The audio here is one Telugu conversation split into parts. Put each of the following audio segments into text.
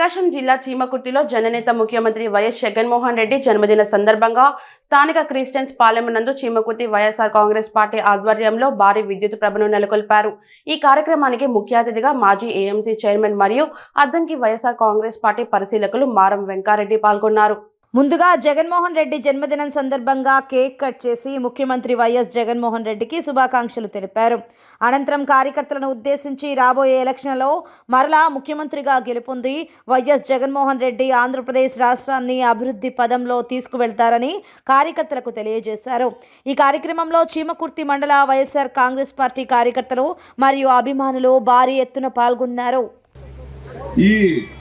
ప్రకాశం జిల్లా చీమకుర్తిలో జననేత ముఖ్యమంత్రి వైఎస్ జగన్మోహన్ రెడ్డి జన్మదిన సందర్భంగా స్థానిక క్రిస్టియన్స్ పాలెం నందు చీమకుర్తి వైఎస్ఆర్ కాంగ్రెస్ పార్టీ ఆధ్వర్యంలో భారీ విద్యుత్ ప్రభను నెలకొల్పారు. ఈ కార్యక్రమానికి ముఖ్య అతిథిగా మాజీ ఏఎంసీ చైర్మన్ మరియు అద్దంకి వైఎస్ఆర్ కాంగ్రెస్ పార్టీ పరిశీలకులు మారం వెంకారెడ్డి పాల్గొన్నారు. ముందుగా జగన్మోహన్ రెడ్డి జన్మదినం సందర్భంగా కేక్ కట్ చేసి ముఖ్యమంత్రి వైఎస్ జగన్మోహన్ రెడ్డికి శుభాకాంక్షలు తెలిపారు. అనంతరం కార్యకర్తలను ఉద్దేశించి రాబోయే ఎలక్షన్లో మరలా ముఖ్యమంత్రిగా గెలుపొంది వైఎస్ జగన్మోహన్ రెడ్డి ఆంధ్రప్రదేశ్ రాష్ట్రాన్ని అభివృద్ధి పదంలో తీసుకువెళ్తారని కార్యకర్తలకు తెలియజేశారు. ఈ కార్యక్రమంలో చీమకుర్తి మండల వైఎస్ఆర్ కాంగ్రెస్ పార్టీ కార్యకర్తలు మరియు అభిమానులు భారీ ఎత్తున పాల్గొన్నారు. ఈ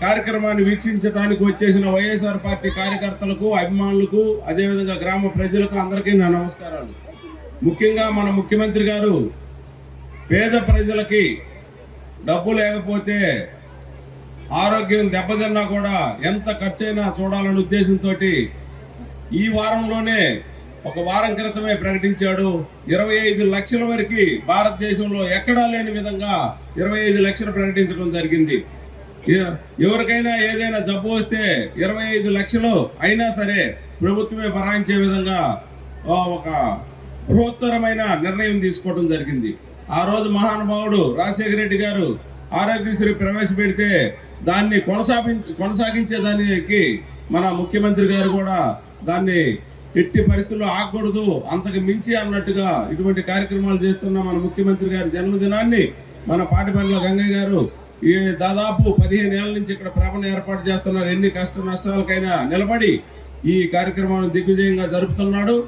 కార్యక్రమాన్ని వీక్షించడానికి వచ్చేసిన వైఎస్ఆర్ పార్టీ కార్యకర్తలకు అభిమానులకు అదేవిధంగా గ్రామ ప్రజలకు అందరికీ నా నమస్కారాలు. ముఖ్యంగా మన ముఖ్యమంత్రి గారు పేద ప్రజలకి డబ్బు లేకపోతే ఆరోగ్యం దెబ్బతిన్నా కూడా ఎంత ఖర్చైనా చూడాలనే ఉద్దేశంతో ఈ వారంలోనే ఒక వారం క్రితమే ప్రకటించాడు. ఇరవై ఐదు లక్షల వరకు భారతదేశంలో ఎక్కడా లేని విధంగా ఇరవై ఐదు లక్షలు ప్రకటించడం జరిగింది. ఎవరికైనా ఏదైనా జబ్బు వస్తే ఇరవై ఐదు లక్షలు అయినా సరే ప్రభుత్వమే భరాయించే విధంగా ఒక బృహత్తరమైన నిర్ణయం తీసుకోవడం జరిగింది. ఆ రోజు మహానుభావుడు రాజశేఖర రెడ్డి గారు ఆరోగ్యశ్రీ ప్రవేశపెడితే దాన్ని కొనసాగి కొనసాగించే దానికి మన ముఖ్యమంత్రి గారు కూడా దాన్ని ఎట్టి పరిస్థితుల్లో ఆగకూడదు అంతకు మించి అన్నట్టుగా ఇటువంటి కార్యక్రమాలు చేస్తున్న మన ముఖ్యమంత్రి గారి జన్మదినాన్ని మన పాటిపల్లిలో గంగయ్య గారు ఈ దాదాపు పదిహేను ఏళ్ళ నుంచి ఇక్కడ ప్రభను ఏర్పాటు చేస్తున్నారు. ఎన్ని కష్ట నష్టాలకైనా నిలబడి ఈ కార్యక్రమాన్ని దిగ్విజయంగా జరుపుతున్నాడు.